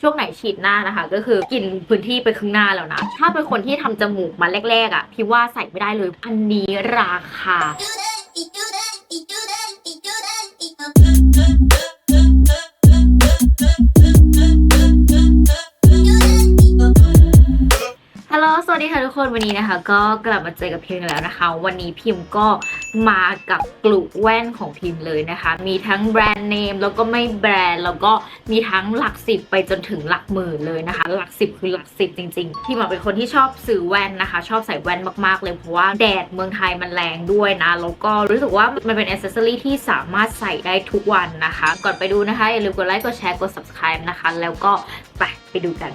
ช่วงไหนฉีดหน้านะคะ ก็คือกินพื้นที่ไปครึ่งหน้าแล้วนะ ถ้าเป็นคนที่ทำจมูกมาแรกๆอะพี่ว่าใส่ไม่ได้เลย อันนี้ราคา สวัสดีค่ะทุกคนวันนี้นะคะ ก็กลับมาเจอกับพิมพ์แล้วนะคะ วันนี้พิมพ์ก็มากับกลุ่มแว่นของพิมพ์เลยนะคะ มีทั้งแบรนด์เนมแล้วก็ไม่แบรนด์แล้วก็มีทั้งหลักสิบไปจนถึงหลักหมื่นเลยนะคะ หลักสิบคือหลักสิบจริง ๆ พิมพ์อะเป็นคนที่ชอบซื้อแว่นนะคะ ชอบใส่แว่นมากๆเลยเพราะว่าแดดเมืองไทยมันแรงด้วยนะแล้วก็รู้สึกว่ามันเป็นอ c เซสซอรี่ที่สามารถใส่ได้ทุกวันนะคะ ก่อนไปดูนะคะอย่าลืมกดไลค์กดแชร์กด subscribe นะคะ แล้วก็ไปไปดูกัน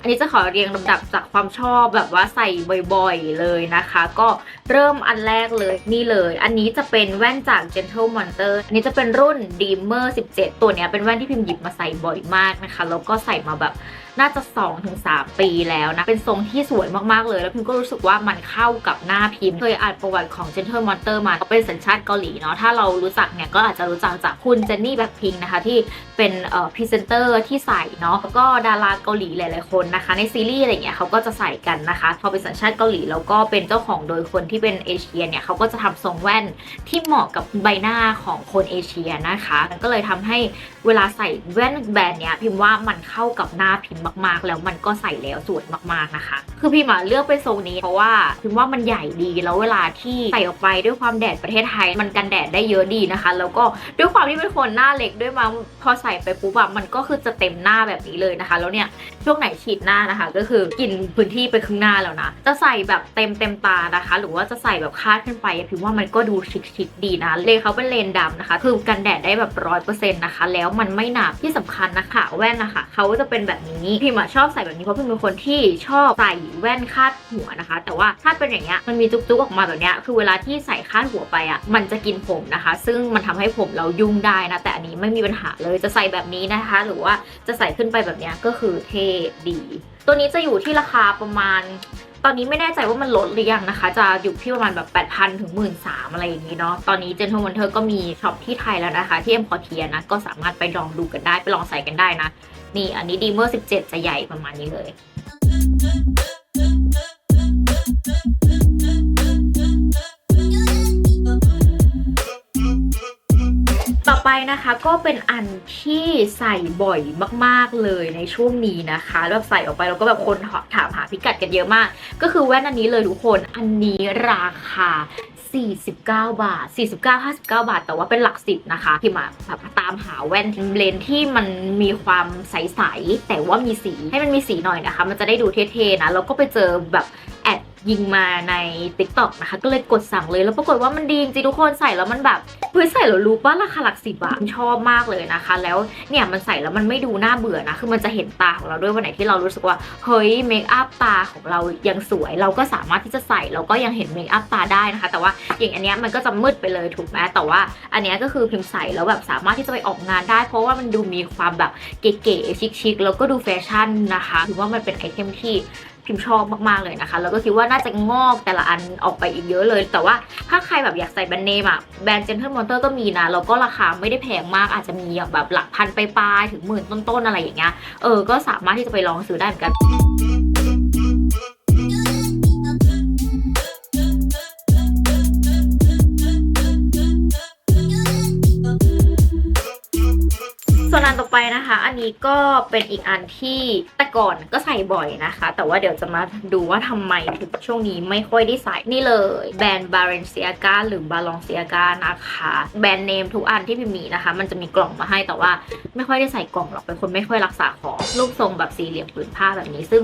อันนี้จะขอเรียงลำดับจากความชอบแบบว่าใส่บ่อยๆเลยนะคะ ก็เริ่มอันแรกเลยนี่เลย อันนี้จะเป็นแว่นจาก Gentle Monster อันนี้จะเป็นรุ่น Dreamer 17 ตัวเนี้ยเป็นแว่นที่พิมพ์หยิบมาใส่บ่อยมากนะคะ แล้วก็ใส่มาแบบน่าจะ 2-3 ปีแล้วนะ เป็นทรงที่สวยมากๆเลย แล้วพิมก็รู้สึกว่ามันเข้ากับหน้าพิมพ์เคยอ่านประวัติของ Gentle Monster มาเขาเป็นสัญชาติเกาหลีเนาะถ้าเรารู้จักเนี่ยก็อาจจะรู้จักจากคุณเจนนี่แบ็คพิงนะคะที่เป็นเอ่อพรีเซนเตอร์ที่ใส่เนาะแล้วก็ดาราเกาหลีหลายๆคนนะคะ ในซีรีส์อะไรเงี้ยเขาก็จะใส่กันนะคะพอเป็นสัญชาติเกาหลีแล้วก็เป็นเจ้าของโดยคนที่เป็นเอเชียเนี่ยเขาก็จะทำทรงแว่นที่เหมาะกับใบหน้าของคนเอเชียนะคะก็เลยทำให้เวลาใส่แว่นแบรนด์เนี้ยพิมพ์ว่ามันเข้ากับหน้าพิมมากๆ แล้วมันก็ใส่แล้วสวยมากๆนะคะ คือพิมพ์อะเลือกเป็นทรงนี้เพราะว่าพิมว่ามันใหญ่ดีแล้วเวลาที่ใส่ออกไปด้วยความแดดประเทศไทย มันกันแดดได้เยอะดีนะคะ แล้วก็ด้วยความที่เป็นคนหน้าเล็กด้วยมาพอใส่ไปปุ๊บอะมันก็คือจะเต็มหน้าแบบนี้เลยนะคะ แล้วเนี่ยช่วงไหนฉีดหน้านะคะ ก็คือกินพื้นที่ไปครึ่งหน้าแล้วนะจะใส่แบบเต็มเต็มตานะคะ หรือว่าจะใส่แบบคาดขึ้นไปพิมว่ามันก็ดูชิคๆดีนะเลนเขาเป็นเลนดำนะคะคือกันแดดได้แบบร้อยเปอร์เซ็นต์นะคะ แล้วมันไม่หนาที่สำคัญนะคะแว่นนะคะเขาจะเป็นแบบนี้พิมอะชอบใส่แบบนี้เพราะพิมเป็นคนที่ชอบใส่แว่นคาดหัวนะคะ แต่ว่าถ้าเป็นอย่างเงี้ยมันมีจุกๆออกมาแบบเนี้ยคือเวลาที่ใส่คาดหัวไปอะมันจะกินผมนะคะ ซึ่งมันทำให้ผมเรายุ่งได้นะแต่อันนี้ไม่มีปัญหาเลยจะใส่แบบนี้นะคะ หรือว่าจะใส่ขึ้นไปแบบเนี้ยก็คือเท่ดี ตัวนี้จะอยู่ที่ราคาประมาณตอนนี้ไม่แน่ใจว่ามันลดหรือยังนะคะ จะอยู่ที่ประมาณแบบ 8,000 ถึง 1 3ื่นอะไรอย่างนี้เนาะ ตอนนี้ Gentle Monster ก็มีช็อปที่ไทยแล้วนะคะ ที่เอ็มพอเทียนะ ก็สามารถไปลองดูกันได้ ไปลองใส่กันได้นะ นี่อันนี้ดีเมอร์17 จะใหญ่ประมาณนี้เลยต่อไปนะคะก็เป็นอันที่ใส่บ่อยมากๆเลยในช่วงนี้นะคะแบบใส่ออกไปแล้วก็แบบคนถามหาพิกัดกันเยอะมาก ก็คือแว่นอันนี้เลยทุกคนอันนี้ราคา 49 บาท 49 59 บาท แต่ว่าเป็นหลักสิบนะคะที่มาแบบตามหาแว่นเลนส์ที่มันมีความใส ๆ แต่ว่ามีสีให้มันมีสีหน่อยนะคะ มันจะได้ดูเท่ๆนะแล้วก็ไปเจอแบบ ยิงมาใน Tik t o อกนะคะ ก็เลยกดสั่งเลยแล้วปรากฏว่ามันดีจริงทุกคนใส่แล้วมันแบบเฮ้ยใส่แล้วรู้ว่าราคาหลักสิบบาทชอบมากเลยนะคะ แล้วเนี่ยมันใส่แล้วมันไม่ดูน่าเบื่อนะคือมันจะเห็นตาของเราด้วยวันไหนที่เรารู้สึกว่าเฮ้ยเมคอัพตาของเรายังสวย เราก็สามารถที่จะใส่แล้วก็ยังเห็นเมคอัพตาได้นะคะ แต่ว่าอย่างอันเนี้ยมันก็จะมืดไปเลยถูกไหมแต่ว่าอันเนี้ยก็คือพิมพ์ใส่แล้วแบบสามารถที่จะไปออกงานได้ เพราะว่ามันดูมีความแบบเก๋ๆชิคๆแล้วก็ดูแฟชั่นนะคะถือว่ามันเป็นไอเทมที่ พิมพ์ชอบมากๆเลยนะคะ แล้วก็คิดว่าน่าจะงอกแต่ละอันออกไปอีกเยอะเลย แต่ว่าถ้าใครแบบอยากใส่แบรนด์เนมอะแบรนด์เจนเทอร์มอนเตอร์ก็มีนะ แล้วก็ราคาไม่ได้แพงมากอาจจะมีแบบหลักพันไปปลายๆถึงหมื่นต้นๆอะไรอย่างเงี้ย เออ ก็สามารถที่จะไปลองซื้อได้เหมือนกัน วนอันต่อไปนะคะ อันนี้ก็เป็นอีกอันที่แต่ก่อนก็ใส่บ่อยนะคะ แต่ว่าเดี๋ยวจะมาดูว่าทำไมถึงช่วงนี้ไม่ค่อยได้ใส่นี่เลยแบรนด์ Balenciaga หรือ Balenciaga นะคะ แบรนด์เนมทุกอันที่พิมมีนะคะ มันจะมีกล่องมาให้แต่ว่าไม่ค่อยได้ใส่กล่องหรอกเป็นคนไม่ค่อยรักษาของรูปทรงแบบสี่เหลี่ยมผืนผ้าแบบนี้ซึ่ง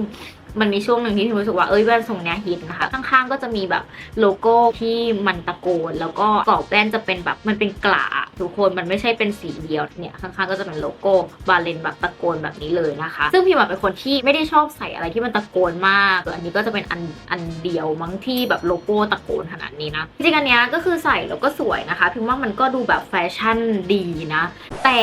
มันมีช่วงหนึ่งที่พิมรู้สึกว่าเอ้ยแว่นทรงเนี้ยฮิตนะคะ ข้างๆก็จะมีแบบโลโก้ที่มันตะโกน แล้วก็กรอบแว่นจะเป็นแบบมันเป็นกระทุกคนมันไม่ใช่เป็นสีเดียวเนี่ยข้างๆก็จะเป็นโลโก้บาเลนแบบตะโกนแบบนี้เลยนะคะ ซึ่งพิมอะเป็นคนที่ไม่ได้ชอบใส่อะไรที่มันตะโกนมากอันนี้ก็จะเป็นอันอันเดียวมั้งที่แบบโลโก้ตะโกนขนาดนี้นะจริงอันเนี้ยก็คือใส่แล้วก็สวยนะคะพิมว่ามันก็ดูแบบแฟชั่นดีนะ แต่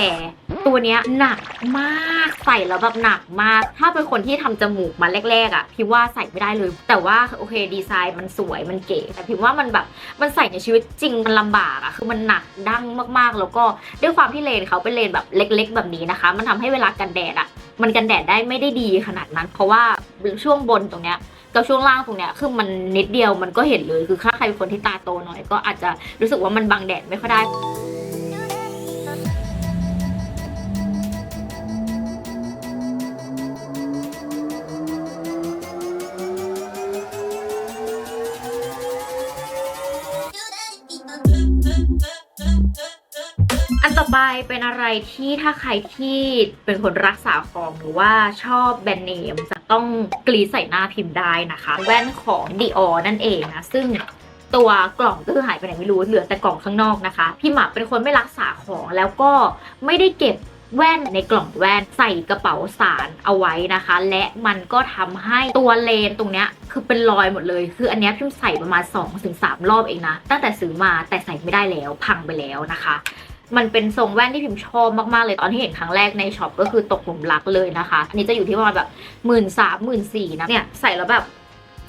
ตัวเนี้ยหนักมากใส่แล้วแบบหนักมาก ถ้าเป็นคนที่ทำจมูกมาแรกๆอะ่ะพิมว่าใส่ไม่ได้เลย แต่ว่าโอเคดีไซน์มันสวยมันเก๋แต่พิมว่ามันแบบมันใส่ในชีวิตจริงมันลำบากอะคือมันหนักดั้งมากๆ แล้วก็ด้วยความที่เลนเขาเป็นเลนแบบเล็ก ๆ แบบนี้นะคะ มันทำให้เวลากันแดดอะมันกันแดดได้ไม่ได้ดีขนาดนั้น เพราะว่าช่วงบนตรงเนี้ยกับช่วงล่างตรงเนี้ยคือมันนิดเดียวมันก็เห็นเลยคือถ้าใครเป็นคนที่ตาโตหน่อย ก็อาจจะรู้สึกว่ามันบังแดดไม่ค่อยได้ ต่อไปเป็นอะไรที่ถ้าใครที่เป็นคนรักษาของหรือว่าชอบแบรนด์เนมจะต้องกรีใส่หน้าพิมพ์ได้นะคะ แว่นของ Dior นั่นเองนะ ซึ่งตัวกล่องก็คือหายไปไหนไม่รู้เหลือแต่กล่องข้างนอกนะคะ พี่หมักเป็นคนไม่รักษาของแล้วก็ไม่ได้เก็บแว่นในกล่องแว่นใส่กระเป๋าสารเอาไว้นะคะ และมันก็ทำให้ตัวเลนตรงเนี้ยคือเป็นรอยหมดเลย คืออันเนี้ยพิมใส่ประมาณ 2-3 รอบเองนะ ตั้งแต่ซื้อมาแต่ใส่ไม่ได้แล้วพังไปแล้วนะคะ มันเป็นทรงแว่นที่พิมชอบมากๆเลยตอนที่เห็นครั้งแรกในช็อปก็คือตกหลุมรักเลยนะคะ อันนี้จะอยู่ที่ประมาณแบบหมื่นสามหมื่นสี่นะเนี่ยใส่แล้วแบบ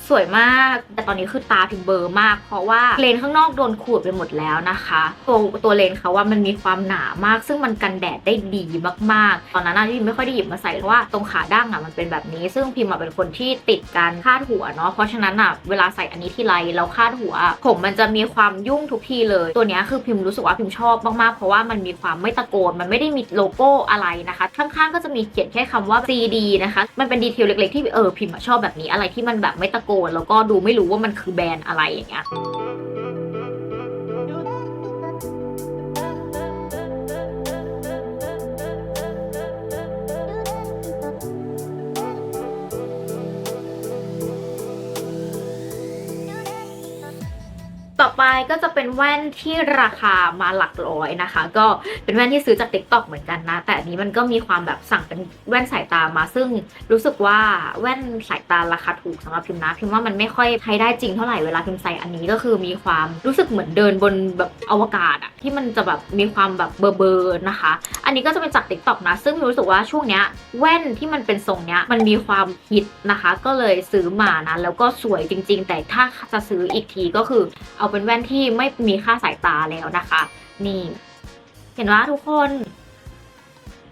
สวยมาก แต่ตอนนี้คือตาพิมเบอร์มาก เพราะว่าเลนข้างนอกโดนขูดไปหมดแล้วนะคะ ตัวตัวเลนเขาว่ามันมีความหนามาก ซึ่งมันกันแดดได้ดีมากๆ ตอนนั้นนะที่พิมไม่ค่อยได้หยิบมาใส่เพราะว่าตรงขาดั้งอะมันเป็นแบบนี้ ซึ่งพิมเป็นคนที่ติดการคาดหัวเนาะ เพราะฉะนั้นอะเวลาใส่อันนี้ที่ไรเราคาดหัว ผมมันจะมีความยุ่งทุกทีเลย ตัวนี้คือพิมรู้สึกว่าพิมชอบมากๆ เพราะว่ามันมีความไม่ตะโกน มันไม่ได้มีโลโก้อะไรนะคะ ข้างๆก็จะมีเขียนแค่คำว่า CD นะคะ มันเป็นดีเทลเล็กๆที่เออพิมชอบแบบนี้อะไรที่มันแบบไม่ตะโกแล้วก็ดูไม่รู้ว่ามันคือแบรนด์อะไรอย่างเงี้ย ไปก็จะเป็นแว่นที่ราคามาหลักร้อยนะคะ ก็เป็นแว่นที่ซื้อจาก t ิ k t o k เหมือนกันนะ แต่อันนี้มันก็มีความแบบสั่งเป็นแว่นสายตามา ซึ่งรู้สึกว่าแว่นสายตาราคาถูกสำหรับพิมนะพิมว่ามันไม่ค่อยใช้ได้จริงเท่าไหร่เวลาพิมใส่อันนี้ก็คือมีความรู้สึกเหมือนเดินบนแบบอวกาศอะที่มันจะแบบมีความแบบเบอร์เบอร์นะคะ อันนี้ก็จะเป็นจาก t ิ k t o k นะ ซึ่งรู้สึกว่าช่วงเนี้ยแว่นที่มันเป็นทรงเนี้ยมันมีความฮิตนะคะ ก็เลยซื้อมานะแล้วก็สวยจริง ๆ แต่ถ้าจะซื้ออีกทีก็คือเอาเป็นแว่นที่ไม่มีค่าสายตาแล้วนะคะ นี่ เห็นว่าทุกคน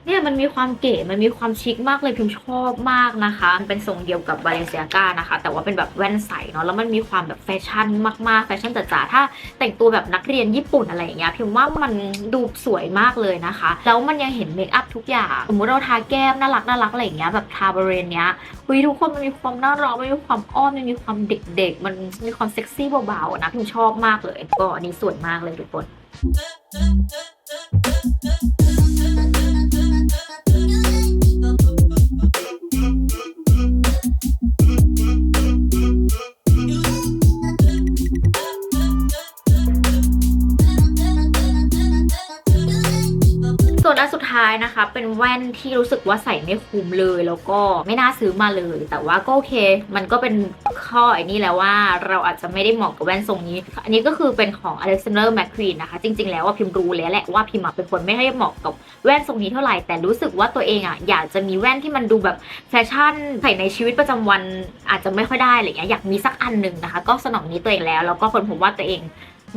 เนี่ยมันมีความเก๋ มันมีความชิคมากเลยพิมชอบมากนะคะ มันเป็นทรงเดียวกับบาเลนเซียกานะคะ แต่ว่าเป็นแบบแว่นใสเนาะ แล้วมันมีความแบบแฟชั่นมากๆ แฟชั่นจ๋าๆ ถ้าแต่งตัวแบบนักเรียนญี่ปุ่นอะไรอย่างเงี้ยพิมว่ามันดูสวยมากเลยนะคะ แล้วมันยังเห็นเมคอัพทุกอย่าง สมมติเราทาแก้มน่ารักน่ารักอะไรอย่างเงี้ยแบบทาบริเวณเนี้ยเฮ้ยทุกคนมันมีความน่ารักมันมีความอ้อนมันมีความเด็กๆ มันมีความเซ็กซี่เบาๆนะพิมชอบมากเลย ก็อันนี้สวยมากเลยทุกคน ส่วนอันสุดท้ายนะคะ เป็นแว่นที่รู้สึกว่าใส่ไม่คุ้มเลย แล้วก็ไม่น่าซื้อมาเลย แต่ว่าก็โอเค มันก็เป็นข้อไอ้นี่แล้วว่าเราอาจจะไม่ได้เหมาะกับแว่นทรงนี้ อันนี้ก็คือเป็นของ Alexander McQueen นะคะ จริง ๆ แล้วว่าพิมรู้แล้วแหละว่าพิมเป็นคนไม่ได้เหมาะกับแว่นทรงนี้เท่าไหร่ แต่รู้สึกว่าตัวเองอะอยากจะมีแว่นที่มันดูแบบแฟชั่นใส่ในชีวิตประจำวันอาจจะไม่ค่อยได้อะไรเงี้ยอยากมีสักอันหนึ่งนะคะ ก็สนองนี้ตัวเองแล้วแล้วก็คนผมว่าตัวเอง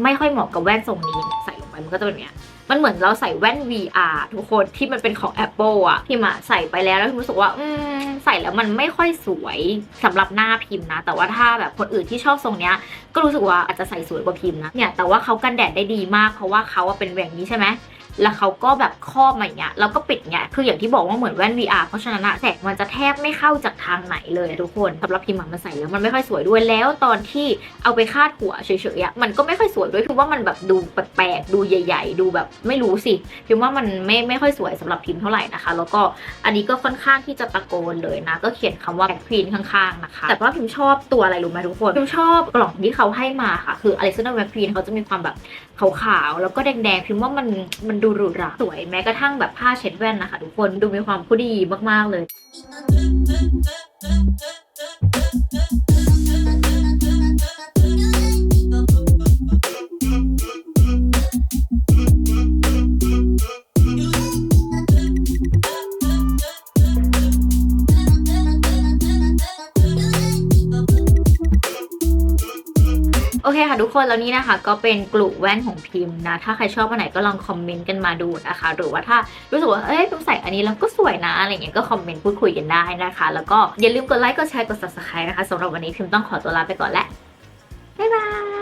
ไม่ค่อยเหมาะกับแว่นทรงนี้ใส่ลงไปมันก็จะเป็นแบบเนี้ย มันเหมือนเราใส่แว่น VR ทุกคนที่มันเป็นของ Apple อะพิมอะใส่ไปแล้วแล้วพิมรู้สึกว่า อืมใส่แล้วมันไม่ค่อยสวยสำหรับหน้าพิมนะ แต่ว่าถ้าแบบคนอื่นที่ชอบทรงเนี้ยก็รู้สึกว่าอาจจะใส่สวยกว่าพิมนะเนี่ยแต่ว่าเขากันแดดได้ดีมากเพราะว่าเขาเป็นแบบนี้ใช่ไหม แล้วเขาก็แบบครอบมาอย่างเงี้ยแล้วก็ปิดเงี้ยคืออย่างที่บอกว่าเหมือนแว่น VR เพราะฉะนั้นแสงมันจะแทบไม่เข้าจากทางไหนเลยทุกคนสำหรับพิมอะมันใส่แล้วมันไม่ค่อยสวยด้วยแล้วตอนที่เอาไปคาดหัวเฉยๆมันก็ไม่ค่อยสวยด้วยคือว่ามันแบบดูแปลกๆดูใหญ่ ๆ ดูแบบไม่รู้สิพิมว่ามันไม่ไม่ค่อยสวยสำหรับพิมเท่าไหร่นะคะ แล้วก็อันนี้ก็ค่อนข้างที่จะตะโกนเลยนะ ก็เขียนคำว่าแบ็คควีนข้างๆนะคะแต่ว่าพิมชอบตัวอะไรรู้ไหมทุกคนพิมชอบกล่องที่เขาให้มาค่ะ คืออ l เ x a n d e r McQueen เขาจะมีความแบบขาวๆแล้วก็แดงๆพิมว่ามันมันดูหรูหราสวยแม้กระทั่งแบบผ้าเช็ดแว่นนะคะทุกคนดูมีความผู้ดีมากๆเลย โอเคค่ะทุกคนแล้วนี่นะคะ ก็เป็นกลุ่แว่นของพิมพ์นะ ถ้าใครชอบอันไหนก็ลองคอมเมนต์กันมาดูนะคะ หรือว่าถ้ารู้สึกว่าเอ้ยพิมใส่อันนี้แล้วก็สวยนะอะไรเงี้ยก็คอมเมนต์พูดคุยกันได้นะคะ แล้วก็อย่าลืมกดไลค์กดแชร์กด subscribe นะคะสำหรับวันนี้พิมพ์ต้องขอตัวลาไปก่อนแล้วบ๊ายบาย